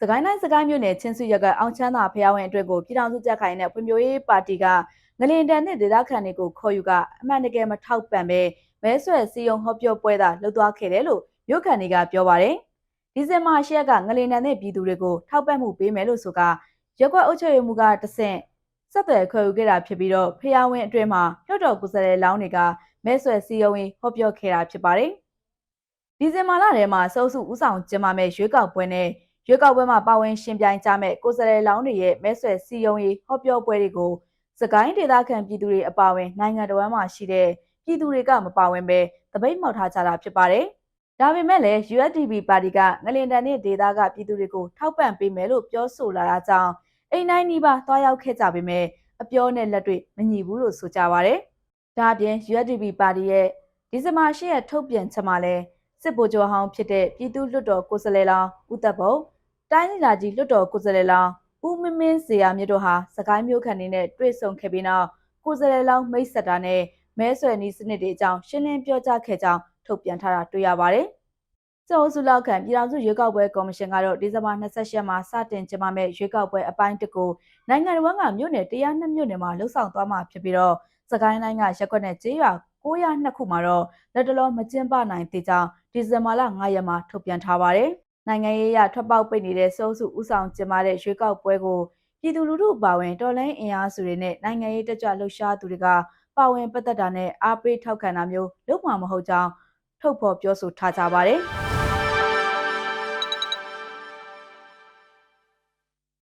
စကိုင်းတိုင်းစကိုင်းမြို့နယ်ချင်းစုရကအောင်ချမ်းသာဖျားဝင်အတွက်ကိုပြည်ထောင်စုကြက်ခိုင်နဲ့ဖွံ့ဖြိုးရေးပါတီကငလင်တန်နဲ့ဒေသခံတွေကိုခေါ်ယူကအမှန်တကယ်မထောက်ပံ့ပဲမဲဆွယ်စီယုံဟောပြောပွဲသာလှုပ်သွားခဲ့တယ်လို့မြို့ခံတွေကပြောပါတယ်။ဒီဇင်ဘာ၈ရက်ကငလင်တန်နဲ့ပြည်သူတွေကိုထောက်ပံ့မှုပေးမယ်လို့ဆိုကရက်ကွက်အုပ်ချုပ်ရေးမှူးကတဆင့်ဆက်သွယ်ခေါ်ယူခဲ့တာဖြစ်ပြီးတော့ဖျားဝင်အတွင်းမှာလွှတ်တော်ကိုယ်စားလှယ်လောင်းတွေကမဲဆွယ်စီယုံရေးဟောပြောခဲ့တာဖြစ်ပါတယ်။ဒီဇင်ဘာလထဲမှာစုပ်စုဥဆောင်ကျင်းပမဲ့ရွေးကောက်ပွဲနဲ့ ရွေးကောက်ပွဲမှာပါဝင်ရှင်ပြိုင်ကြမဲ့ကိုယ်စားလှယ်လောင်းတွေရဲ့မဲဆွယ်စီယုံရေးဟောပြောပွဲတွေကိုစကိုင်းဒေသခံပြည်သူတွေအပါအဝင်နိုင်ငံတော်ဝန်မှရှိတဲ့ပြည်သူတွေကမပါဝင်ပဲတပိတ်မှောက်ထားကြတာဖြစ်ပါတယ်။ဒါပေမဲ့လည်း USDP ပါတီကငလင်တန်တဲ့ဒေသကပြည်သူတွေကိုထောက်ပံ့ပေးမယ်လို့ပြောဆိုလာတာကြောင့်အိမ်တိုင်းနီးပါးတွားရောက်ခဲ့ကြပေမဲ့အပြောနဲ့လက်တွေ့မညီဘူးလို့ဆိုကြပါဗျ။ဒါအပြင် USDP ပါတီရဲ့ဒီဇင်ဘာ၈ရက်ထုတ်ပြန်ချက်မှာလည်းစစ်ဗိုလ်ချုပ်ဟောင်းဖြစ်တဲ့ပြည်သူ့လွှတ်တော်ကိုယ်စားလှယ်လောင်းဦးသက်ဘုံ တိုင်းဒေသကြီးလွှတ်တော်ကိုယ်စားလှယ်လောင်းဦးမင်းမင်းဇေယျမြင့်တို့ဟာစကိုင်းမြို့ခံတွေနဲ့တွေ့ဆုံခဲ့ပြီးနောက်ကိုယ်စားလှယ်လောင်းမိတ်ဆက်တာနဲ့မဲဆွယ်နည်းစနစ်တွေအကြောင်းရှင်းလင်းပြောကြားခဲ့ကြောင်းထုတ်ပြန်ထားတာတွေ့ရပါတယ်။ကျော်စုလောက်ခံပြည်ထောင်စုရွေးကောက်ပွဲကော်မရှင်ကတော့ဒီဇင်ဘာ28ရက်မှာစတင်ကျင်းပမယ့်ရွေးကောက်ပွဲအပိုင်းတစ်ကိုနိုင်ငံတော်ကမြို့နယ်102မြို့နယ်မှာလှုပ်ဆောင်သွားမှာဖြစ်ပြီးတော့စကိုင်းတိုင်းကရက်ကွက်နဲ့ကျေးရွာ902ခုမှာတော့လက်တလုံးမကျင်းပနိုင်သေးကြောင်းဒီဇင်ဘာလ9ရက်မှာထုတ်ပြန်ထားပါတယ်။ နိုင်ငံရေးအရထွက်ပေါက်ပိတ်နေတဲ့စိုးစုဥဆောင်ကျင်းပတဲ့ရွေးကောက်ပွဲကိုပြည်သူလူထုပါဝင်တော်လိုင်းအင်အားစုတွေနဲ့နိုင်ငံရေးတက်ကြွလှုပ်ရှားသူတွေကပါဝင်ပတ်သက်တာနဲ့အားပေးထောက်ခံတာမျိုးလုပ်မှာမဟုတ်ကြောင်းထုတ်ဖော်ပြောဆိုထားကြပါတယ်။